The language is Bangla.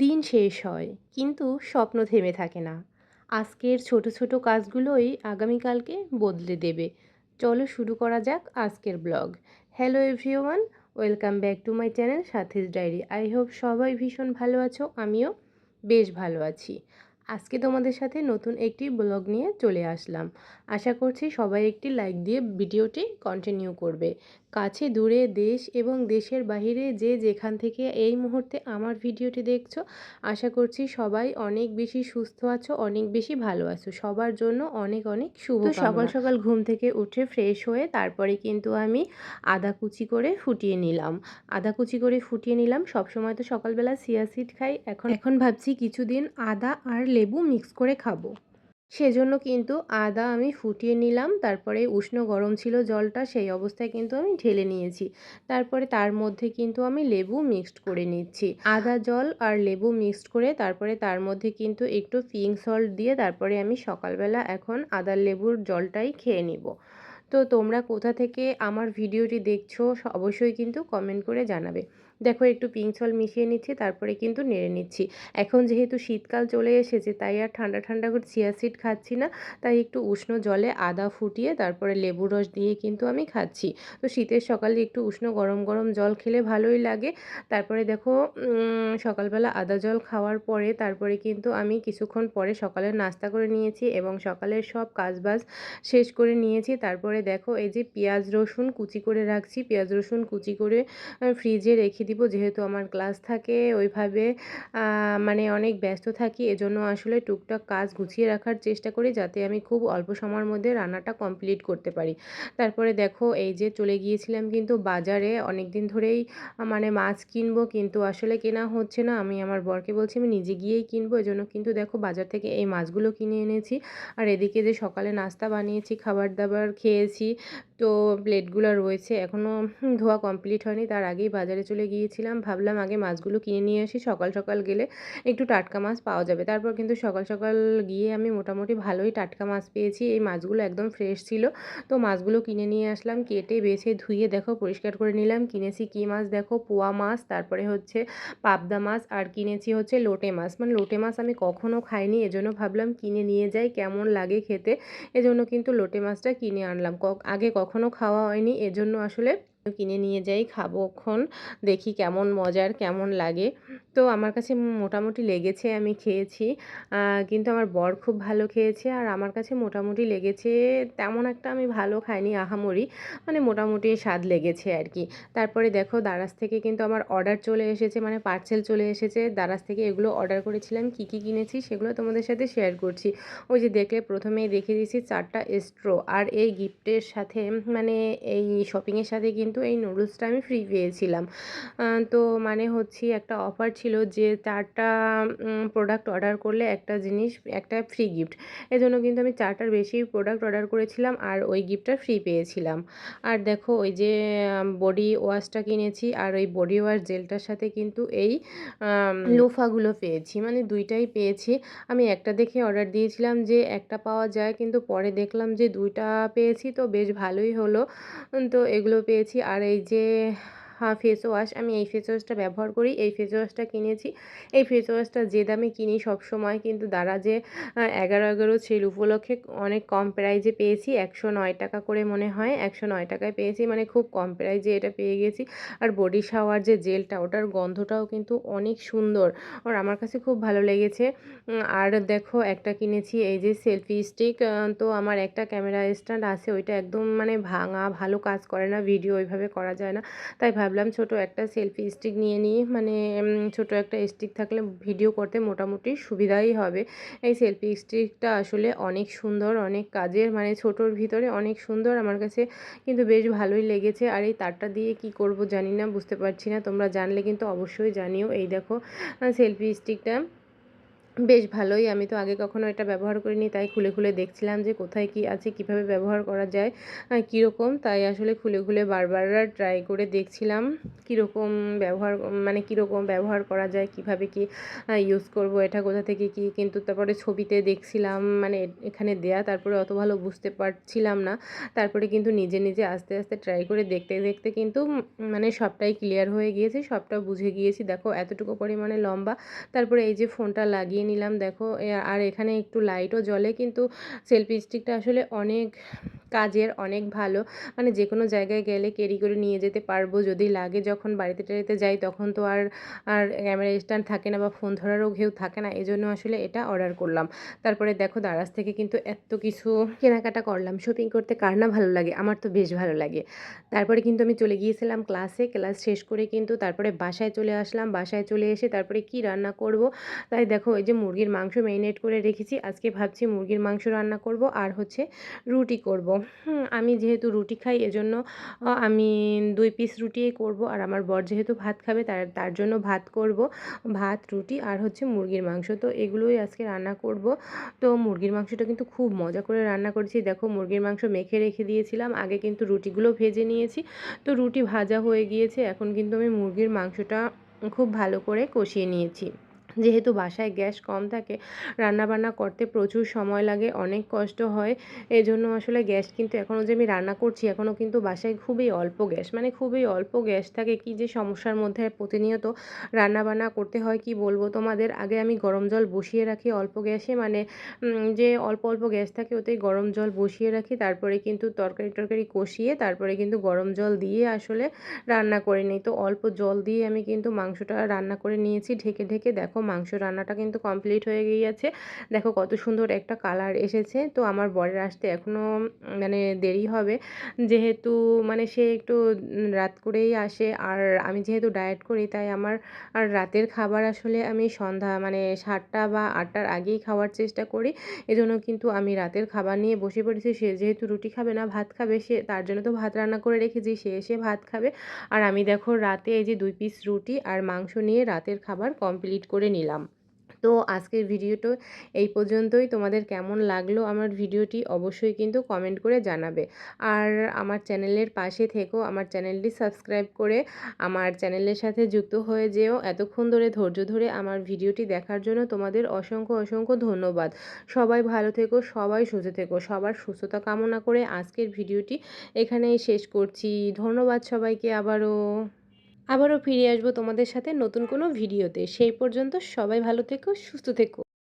দিন শেষ হয়, কিন্তু স্বপ্ন থেমে থাকে না। আজকের ছোট ছোট কাজগুলোই আগামীকালকে বদলে দেবে। চলো শুরু করা যাক আজকের blog. Hello everyone welcome back to my channel Sathi's diary. I hope সবাই ভীষণ ভালো আছো, আমিও বেশ ভালো আছি। আজকে তোমাদের সাথে নতুন একটি ব্লগ নিয়ে চলে আসলাম। আশা করছি সবাই একটি লাইক দিয়ে ভিডিওটি কন্টিনিউ করবে। কাছে দূরে দেশ এবং দেশের বাহিরে যে যেখান থেকে এই মুহূর্তে আমার ভিডিওটি দেখছ আশা করছি সবাই অনেক বেশি সুস্থ আছো অনেক বেশি ভালো আছো। সবার জন্য অনেক অনেক শুভ সকাল সকাল ঘুম থেকে উঠে ফ্রেশ হয়ে তারপরে কিন্তু আমি আদা কুচি করে ফুটিয়ে নিলাম। আদা কুচি করে ফুটিয়ে নিলাম সবসময় তো সকালবেলা সিয়া সিড খাই। এখন এখন ভাবছি কিছুদিন আদা আর লেবু মিক্স করে খাব। সেজন্য কিন্তু আদা আমি ফুটিয়ে নিলাম, তারপরে উষ্ণ গরম ছিল জলটা, সেই অবস্থায় কিন্তু আমি ঢেলে নিয়েছি। তারপরে তার মধ্যে কিন্তু আমি লেবু মিক্সড করে নিচ্ছি। আদা জল আর লেবু মিক্সড করে তারপরে তার মধ্যে কিন্তু একটু পিঙ্ক সল্ট দিয়ে তারপরে আমি সকালবেলা এখন আদার লেবুর জলটাই খেয়ে নিব। তো তোমরা কোথা থেকে আমার ভিডিওটি দেখছ, অবশ্যই কিন্তু কমেন্ট করে জানাবে। দেখো একটু পিঙ্ক সল মিশিয়ে নিচ্ছি, তারপরে কিন্তু নেড়ে নিচ্ছি। এখন যেহেতু শীতকাল চলে এসেছে, তাই আর ঠান্ডা ঠান্ডা করে চিয়া সিড খাচ্ছি না। তাই একটু উষ্ণ জলে আদা ফুটিয়ে, তারপরে লেবু রস দিয়ে কিন্তু আমি খাচ্ছি। তো শীতের সকালে একটু উষ্ণ গরম গরম জল খেলে ভালোই লাগে। তারপরে দেখো সকালবেলা আদা জল খাওয়ার পরে, তারপরে কিন্তু আমি কিছুক্ষণ পরে সকালের নাস্তা করে নিয়েছি এবং সকালের সব কাজবাজ শেষ করে নিয়েছি। তারপরে দেখো, এই যে পেঁয়াজ রসুন কুচি করে রাখছি, পেঁয়াজ রসুন কুচি করে ফ্রিজে রেখে দিব। যেহেতু আমার ক্লাস থাকে, ওইভাবে মানে অনেক ব্যস্ত থাকি, এজন্য আসলে টুকটাক কাজ গুছিয়ে রাখার চেষ্টা করি যাতে আমি খুব অল্প সময়ের মধ্যে রান্নাটা কমপ্লিট করতে পারি। তারপরে দেখো, এই যে চলে গিয়েছিলাম কিন্তু বাজারে অনেক দিন ধরেই মানে মাছ কিনবো কিন্তু আসলে কেনা হচ্ছে না। আমি আমার বরকে বলছি, আমি নিজে গিয়েই কিনবো। এজন্য কিন্তু দেখো, বাজার থেকে এই মাছগুলো কিনে এনেছি। আর এদিকে যে সকালে নাস্তা বানিয়েছি, খাবার দাবার খেয়েছি তো প্লেটগুলো রয়েছে এখনও ধোয়া কমপ্লিট হয়নি। তার আগেই বাজারে চলে গিয়েছিলাম। ভাবলাম আগে মাছগুলো কিনে নিয়ে আসি। সকাল সকাল গেলে একটু টাটকা মাছ পাওয়া যাবে। তারপর কিন্তু সকাল সকাল গিয়ে আমি মোটামুটি ভালোই টাটকা মাছ পেয়েছি। এই মাছগুলো একদম ফ্রেশ ছিল। তো মাছগুলো কিনে নিয়ে আসলাম। কেটে, বেছে, ধুয়ে দেখো, পরিষ্কার করে নিলাম। কিনেছি কী মাছ দেখো? পোয়া মাছ, তারপরে হচ্ছে পাবদা মাছ, আর কিনেছি হচ্ছে লোটে মাছ। মানে লোটে মাছ আমি কখনও খাইনি। এজন্য ভাবলাম কিনে নিয়ে যাই। কেমন লাগে খেতে? এজন্য কিন্তু লোটে মাছটা কিনে আনলাম। আগে কখনও খাওয়া হয়নি, এজন্য আসলে কিনে নিয়ে যাই, খাব ক্ষণ দেখি কেমন মজার, কেমন লাগে। তো আমার কাছে মোটামুটি লেগেছে, আমি খেয়েছি। কিন্তু আমার বর খুব ভালো খেয়েছে আর আমার কাছে মোটামুটি লেগেছে, তেমন একটা আমি ভালো খাইনি, আহামরি। মানে মোটামুটি স্বাদ লেগেছে আর কি তারপরে দেখো দারাজ থেকে কিন্তু আমার অর্ডার চলে এসেছে মানে পার্সেল চলে এসেছে। দারাজ থেকে এগুলো অর্ডার করেছিলাম, কি কি কিনেছি সেগুলো তোমাদের সাথে শেয়ার করছি। ওই যে দেখলে প্রথমেই দেখে দিয়েছি চারটা স্ট্রো আর এই গিফটের সাথে মানে এই শপিংয়ের সাথে কিন্তু এই নুডলসটা আমি ফ্রি পেয়েছিলাম। তো মানে হচ্ছে একটা অফার ছিল যে চারটা প্রোডাক্ট অর্ডার করলে একটা জিনিস, একটা ফ্রি গিফট এজন্য কিন্তু আমি চারটার বেশি প্রোডাক্ট অর্ডার করেছিলাম আর ওই গিফটটা ফ্রি পেয়েছিলাম। আর দেখো ওই যে বডি ওয়াশটা কিনেছি আর ওই বডি ওয়াশ জেলটার সাথে কিন্তু এই লোফাগুলো পেয়েছি। মানে দুইটাই পেয়েছি। আমি একটা দেখে অর্ডার দিয়েছিলাম যে একটা পাওয়া যায় কিন্তু পরে দেখলাম যে দুইটা পেয়েছি তো বেশ ভালোই হলো। তো এগুলো পেয়েছি। আর এই যে ফেস ওয়াশ আমি এই ফেস ওয়াশটা ব্যবহার করি। এই ফেস ওয়াশটা কিনেছি। এই ফেস ওয়াশটা যে দামে কিনি সব সময় কিন্তু দ্বারা যে এগারো এগারো সেল উপলক্ষে অনেক কম প্রাইজে পেয়েছি। একশো নয় টাকা করে মনে হয়, একশো নয় টাকায় পেয়েছি। মানে খুব কম প্রাইজে এটা পেয়ে গেছি। আর বডি শাওয়ার যে জেলটা ওটার গন্ধটাও কিন্তু অনেক সুন্দর। আর আমার কাছে খুব ভালো লেগেছে। আর দেখো, একটা কিনেছি এই যে সেলফি স্টিক তো আমার একটা ক্যামেরা স্ট্যান্ড আছে, ওইটা একদম মানে ভাঙা, ভালো কাজ করে না। ভিডিও ওইভাবে করা যায় না। তাই ভাব ভাবলাম ছোট একটা সেলফি স্টিক নিয়ে নিই। মানে ছোট একটা স্টিক থাকলে ভিডিও করতে মোটামুটি সুবিধাই হবে। এই সেলফি স্টিকটা আসলে অনেক সুন্দর, অনেক কাজের মানে ছোটোর ভিতরে অনেক সুন্দর আমার কাছে কিন্তু বেশ ভালোই লেগেছে। আর এই তারটা দিয়ে কি করব জানি না, বুঝতে পারছি না। তোমরা জানলে কিন্তু অবশ্যই জানিও। এই দেখো সেলফি স্টিকটা বেশ ভালোই। আমি তো আগে কখনো এটা ব্যবহার করিনি, তাই খুলে খুলে দেখছিলাম যে কোথায় কি আছে, কীভাবে ব্যবহার করা যায় কীরকম। তাই আসলে খুলে খুলে বারবার ট্রাই করে দেখছিলাম কীরকম ব্যবহার মানে কীরকম ব্যবহার করা যায়, কীভাবে কি ইউজ করব, এটা কোথা থেকে কি। কিন্তু তারপরে ছবিতে দেখছিলাম মানে এখানে দেয়া, তারপরে অত ভালো বুঝতে পারছিলাম না। তারপরে কিন্তু নিজে নিজে আস্তে আস্তে ট্রাই করে দেখতে দেখতে কিন্তু মানে সবটাই ক্লিয়ার হয়ে গিয়েছে সবটা বুঝে গিয়েছি। দেখো, এতটুকু পরিমাণে লম্বা। তারপরে এই যে ফোনটা লাগিয়ে লাগিয়ে নিলাম। দেখো আর এখানে একটু লাইটও জ্বলে কিন্তু সেলফি স্টিকটা আসলে অনেক কাজের অনেক ভালো। মানে যে কোনো জায়গায় গেলে ক্যারি করে নিয়ে যেতে পারব যদি লাগে। যখন বাড়িতে টাড়িতে যাই তখন তো আর আর ক্যামেরা স্ট্যান্ড থাকে না বা ফোন ধরারও ঘেউ থাকে না। এই জন্য আসলে এটা অর্ডার করলাম। তারপরে দেখো দারাজ থেকে কিন্তু এত কিছু কেনাকাটা করলাম। শপিং করতে কার না ভালো লাগে? আমার তো বেশ ভালো লাগে। তারপরে কিন্তু আমি চলে গিয়েছিলাম ক্লাসে ক্লাস শেষ করে কিন্তু তারপরে বাসায় চলে আসলাম। বাসায় চলে এসে তারপরে কি রান্না করব? তাই দেখো ওই যে মুরগির মাংস ম্যারিনেট করে রেখেছি। আজকে ভাবছি মুরগির মাংস রান্না করব। আর হচ্ছে রুটি করব। আমি যেহেতু রুটি খাই, এজন্য আমি দুই পিস রুটিই করব। আর আমার বর যেহেতু ভাত খাবে, তার তার জন্য ভাত করব। ভাত, রুটি আর হচ্ছে মুরগির মাংস। তো এগুলোই আজকে রান্না করব। তো মুরগির মাংসটা কিন্তু খুব মজা করে রান্না করেছি। দেখো, মুরগির মাংস মেখে রেখে দিয়েছিলাম। আগে কিন্তু রুটিগুলো ভেজে নিয়েছি। তো রুটি ভাজা হয়ে গিয়েছে। এখন কিন্তু আমি মুরগির মাংসটা খুব ভালো করে কষিয়ে নিয়েছি। যেহেতু বাসায় গ্যাস কম থাকে, রান্নাবান্না করতে প্রচুর সময় লাগে, অনেক কষ্ট হয়। এই জন্য আসলে গ্যাস কিন্তু এখনও যে আমি রান্না করছি এখনও কিন্তু বাসায় খুবই অল্প গ্যাস। মানে খুবই অল্প গ্যাস থাকে, কি যে সমস্যার মধ্যে প্রতিনিয়ত রান্নাবান্না করতে হয়, কি বলব তোমাদের? আগে আমি গরম জল বসিয়ে রাখি অল্প গ্যাসে মানে যে অল্প অল্প গ্যাস থাকে, ওতেই গরম জল বসিয়ে রাখি। তারপরে কিন্তু তরকারি টরকারি কষিয়ে, তারপরে কিন্তু গরম জল দিয়ে আসলে রান্না করে নিই। তো অল্প জল দিয়ে আমি কিন্তু মাংসটা রান্না করে নিয়েছি, ঢেকে ঢেকে। দেখো মাংস রান্নাটা কিন্তু কমপ্লিট হয়ে গিয়েছে। দেখো কত সুন্দর একটা কালার এসেছে। তো আমার বরের আসতে এখনও মানে দেরি হবে। যেহেতু মানে সে একটু রাত করেই আসে। আর আমি যেহেতু ডায়েট করি, তাই আমার আর রাতের খাবার আসলে আমি সন্ধ্যা মানে সাতটা বা আটটার আগেই খাওয়ার চেষ্টা করি। এজন্য কিন্তু আমি রাতের খাবার নিয়ে বসে পড়েছি। সে যেহেতু রুটি খাবে না, ভাত খাবে, সে তার জন্য তো ভাত রান্না করে রেখেছি, সে এসে ভাত খাবে। আর আমি দেখো রাতে এই যে দুই পিস রুটি আর মাংস নিয়ে রাতের খাবার কমপ্লিট করে নিলাম। তো আজকের ভিডিওটা এই পর্যন্তই। তোমাদের কেমন লাগল আমার ভিডিওটি অবশ্যই কিন্তু কমেন্ট করে জানাবে। আর আমার চ্যানেলের পাশে থেকেও আমার চ্যানেলটি সাবস্ক্রাইব করে আমার চ্যানেলের সাথে যুক্ত হয়ে যেও। এতক্ষণ ধরে, ধৈর্য ধরে আমার ভিডিওটি দেখার জন্য তোমাদের অসংখ্য অসংখ্য ধন্যবাদ। সবাই ভালো থেকো, সবাই সুস্থ থেকো, সবার সুস্থতা কামনা করে আজকের ভিডিওটি এখানেই শেষ করছি। ধন্যবাদ সবাইকে আবারও। আবারও ফিরে আসব তোমাদের সাথে নতুন কোনো ভিডিওতে। সেই পর্যন্ত সবাই ভালো থেকো, সুস্থ থেকো।